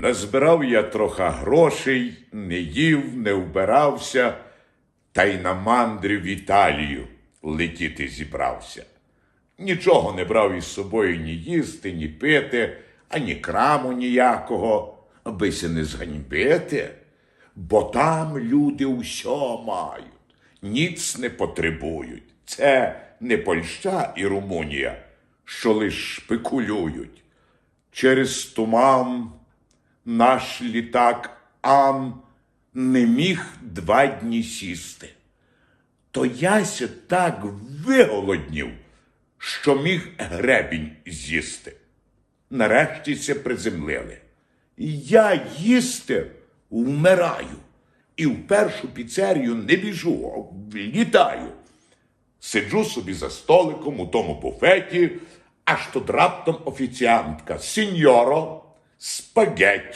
Назбирав я троха грошей, не їв, не вбирався, та й на мандрі в Італію летіти зібрався. Нічого не брав із собою ні їсти, ні пити, ані краму ніякого, абися не зганьбити, бо там люди усьо мають, ніц не потребують. Це не Польща і Румунія, що лиш шпекулюють. Через туман наш літак Ан не міг два дні сісти. То яся так виголоднів, що міг гребінь з'їсти. Нарешті се приземлили. Я їсти вмираю. І в першу піцерію не біжу, а літаю. Сиджу собі за столиком у тому буфеті, аж тут раптом офіціантка. Сіньоро, спагетті.